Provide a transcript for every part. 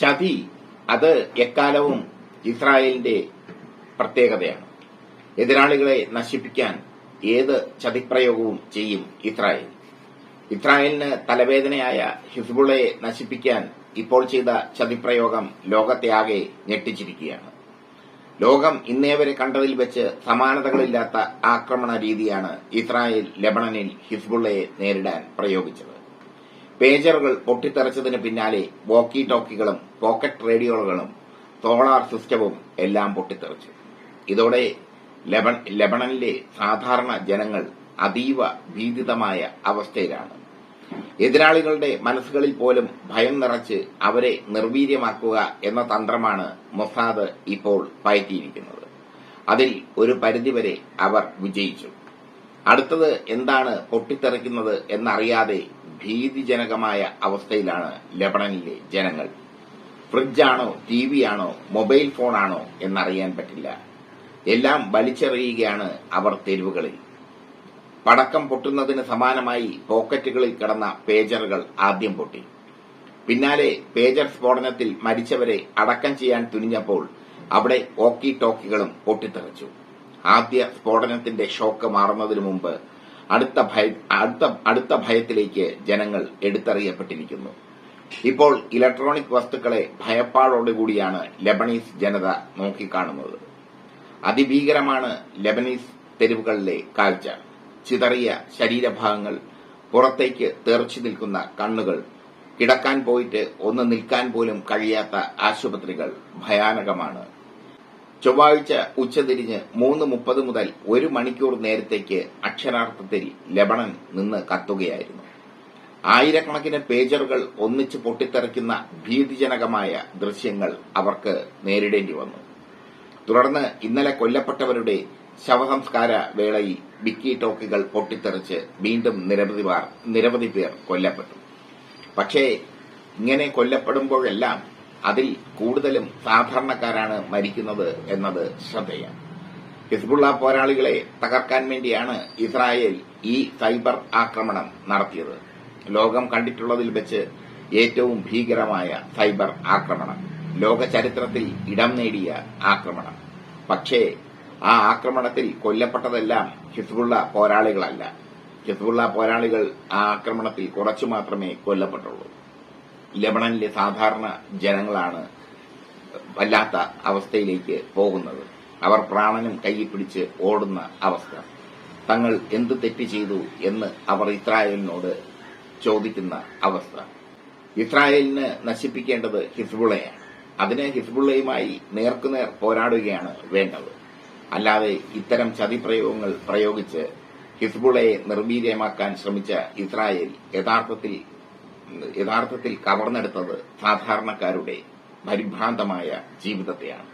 ചതി അത് എക്കാലവും ഇസ്രായേലിന്റെ പ്രത്യേകതയാണ്. എതിരാളികളെ നശിപ്പിക്കാൻ ഏത് ചതിപ്രയോഗവും ചെയ്യും ഇസ്രായേൽ. ഇസ്രായേലിന് തലവേദനയായ ഹിസ്ബുളയെ നശിപ്പിക്കാൻ ഇപ്പോൾ ചെയ്ത ചതിപ്രയോഗം ലോകത്തെ ആകെ ഞെട്ടിച്ചിരിക്കുകയാണ്. ലോകം ഇന്നേവരെ കണ്ടതിൽ വെച്ച് സമാനതകളില്ലാത്ത ആക്രമണ രീതിയാണ് ഇസ്രായേൽ ലെബണനിൽ ഹിസ്ബുള്ളയെ നേരിടാൻ പ്രയോഗിച്ചത്. പേജറുകൾ പൊട്ടിത്തെറിച്ചതിന് പിന്നാലെ വോക്കി ടോക്കികളും പോക്കറ്റ് റേഡിയോകളും സോളാർ സിസ്റ്റവും എല്ലാം പൊട്ടിത്തെറിച്ചു. ഇതോടെ ലബണനിലെ സാധാരണ ജനങ്ങൾ അതീവ ഭീതിതമായ അവസ്ഥയിലാണ്. എതിരാളികളുടെ മനസ്സുകളിൽ പോലും ഭയം നിറച്ച് അവരെ നിർവീര്യമാക്കുക എന്ന തന്ത്രമാണ് മൊസാദ് ഇപ്പോൾ പയറ്റിയിരിക്കുന്നത്. അതിൽ ഒരു പരിധിവരെ അവർ വിജയിച്ചു. അടുത്തത് എന്താണ് പൊട്ടിത്തെറിക്കുന്നത് എന്നറിയാതെ ഭീതിജനകമായ അവസ്ഥയിലാണ് ലബണനിലെ ജനങ്ങൾ. ഫ്രിഡ്ജാണോ ടി വി ആണോ മൊബൈൽ ഫോണാണോ എന്നറിയാൻ പറ്റില്ല. എല്ലാം വലിച്ചെറിയുകയാണ് അവർ തെരുവുകളിൽ. പടക്കം പൊട്ടുന്നതിന് സമാനമായി പോക്കറ്റുകളിൽ കിടന്ന പേജറുകൾ ആദ്യം പൊട്ടി. പിന്നാലെ പേജർ സ്ഫോടനത്തിൽ മരിച്ചവരെ അടക്കം ചെയ്യാൻ തുനിഞ്ഞപ്പോൾ അവിടെ ഓക്കി ടോക്കികളും പൊട്ടിത്തെറിച്ചു. ആദ്യ സ്ഫോടനത്തിന്റെ ഷോക്ക് മാറുന്നതിനു മുമ്പ് അടുത്ത ഭയ അടുത്ത അടുത്ത ഭയത്തിലേക്ക് ജനങ്ങൾ എടുത്തറിയപ്പെട്ടിരിക്കുന്നു. ഇപ്പോൾ ഇലക്ട്രോണിക് വസ്തുക്കളെ ഭയപ്പാടോടുകൂടിയാണ് ലബണീസ് ജനത നോക്കിക്കാണുന്നത്. അതിഭീകരമാണ് ലെബനീസ് തെരുവുകളിലെ കാഴ്ച. ചിതറിയ ശരീരഭാഗങ്ങൾ പുറത്തേക്ക് തെറിച്ചു നിൽക്കുന്ന കണ്ണുകൾ കിടക്കാൻ പോയിട്ട് ഒന്ന് നിൽക്കാൻ പോലും കഴിയാത്ത ആശുപത്രികൾ ഭയാനകമാണ്. ചൊവ്വാഴ്ച ഉച്ചതിരിഞ്ഞ് മൂന്ന് മുപ്പത് മുതൽ ഒരു മണിക്കൂർ നേരത്തേക്ക് അക്ഷരാർത്ഥത്തിൽ ലബണൻ നിന്ന് കത്തുകയായിരുന്നു. ആയിരക്കണക്കിന് പേജറുകൾ ഒന്നിച്ച് പൊട്ടിത്തെറിക്കുന്ന ഭീതിജനകമായ ദൃശ്യങ്ങൾ അവർക്ക് നേരിടേണ്ടി വന്നു. തുടർന്ന് ഇന്നലെ കൊല്ലപ്പെട്ടവരുടെ ശവസംസ്കാര വേളയിൽ വിക്കി ടോക്കുകൾ പൊട്ടിത്തെറിച്ച് വീണ്ടും നിരവധി നിരവധി പേർ കൊല്ലപ്പെട്ടു. പക്ഷേ ഇങ്ങനെ കൊല്ലപ്പെടുമ്പോഴെല്ലാം അതിൽ കൂടുതലും സാധാരണക്കാരാണ് മരിക്കുന്നത് എന്നത് ശ്രദ്ധേയം. ഹിസ്ബുള്ള പോരാളികളെ തകർക്കാൻ വേണ്ടിയാണ് ഇസ്രായേൽ ഈ സൈബർ ആക്രമണം നടത്തിയത്. ലോകം കണ്ടിട്ടുള്ളതിൽ വെച്ച് ഏറ്റവും ഭീകരമായ സൈബർ ആക്രമണം. ലോക ചരിത്രത്തിൽ ഇടം നേടിയ ആക്രമണം. പക്ഷേ ആ ആക്രമണത്തിൽ കൊല്ലപ്പെട്ടതെല്ലാം ഹിസ്ബുള്ള പോരാളികളല്ല. ഹിസ്ബുള്ള പോരാളികൾ ആ ആക്രമണത്തിൽ കുറച്ചു മാത്രമേ കൊല്ലപ്പെട്ടുള്ളൂ. ലബണനിലെ സാധാരണ ജനങ്ങളാണ് വല്ലാത്ത അവസ്ഥയിലേക്ക് പോകുന്നത്. അവർ പ്രാണനും കൈ പിടിച്ച് ഓടുന്ന അവസ്ഥ. തങ്ങൾ എന്ത് തെറ്റ് ചെയ്തു എന്ന് അവർ ഇസ്രായേലിനോട് ചോദിക്കുന്ന അവസ്ഥ. ഇസ്രായേലിന് നശിപ്പിക്കേണ്ടത് ഹിസ്ബുള്ളയാണ്. അതിന് ഹിസ്ബുള്ളയുമായി നേർക്കുനേർ പോരാടുകയാണ് വേണ്ടത്. അല്ലാതെ ഇത്തരം ചതിപ്രയോഗങ്ങൾ പ്രയോഗിച്ച് ഹിസ്ബുള്ളയെ നിർവീര്യമാക്കാൻ ശ്രമിച്ച ഇസ്രായേൽ യഥാർത്ഥത്തിൽ യഥാർത്ഥത്തിൽ കവർന്നെടുത്തത് സാധാരണക്കാരുടെ പരിഭ്രാന്തമായ ജീവിതത്തെയാണ്.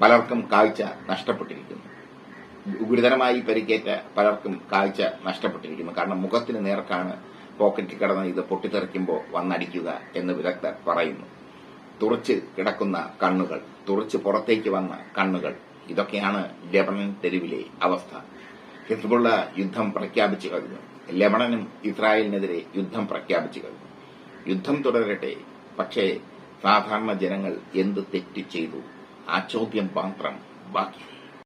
പലർക്കും കാഴ്ച നഷ്ടപ്പെട്ടിരിക്കുന്നു. ഗുരുതരമായി പരിക്കേറ്റ പലർക്കും കാഴ്ച നഷ്ടപ്പെട്ടിരിക്കുന്നു. കാരണം മുഖത്തിന് നേർക്കാണ് പോക്കറ്റിൽ കിടന്ന് ഇത് പൊട്ടിത്തെറിക്കുമ്പോൾ വന്നടിക്കുക എന്ന് വിദഗ്ധർ പറയുന്നു. തുറച്ച് കിടക്കുന്ന കണ്ണുകൾ തുറച്ച് പുറത്തേക്ക് വന്ന കണ്ണുകൾ ഇതൊക്കെയാണ് ലെബണൻ തെരുവിലെ അവസ്ഥ. ഹിസ്ബുള്ള യുദ്ധം പ്രഖ്യാപിച്ചു കഴിഞ്ഞു. ലെബണനും ഇസ്രായേലിനെതിരെ യുദ്ധം പ്രഖ്യാപിച്ചു കഴിഞ്ഞു. യുദ്ധം തുടരട്ടെ. പക്ഷേ സാധാരണ ജനങ്ങൾ എന്ത് തെറ്റ് ചെയ്തു? ആ ചോദ്യം മാത്രം ബാക്കി.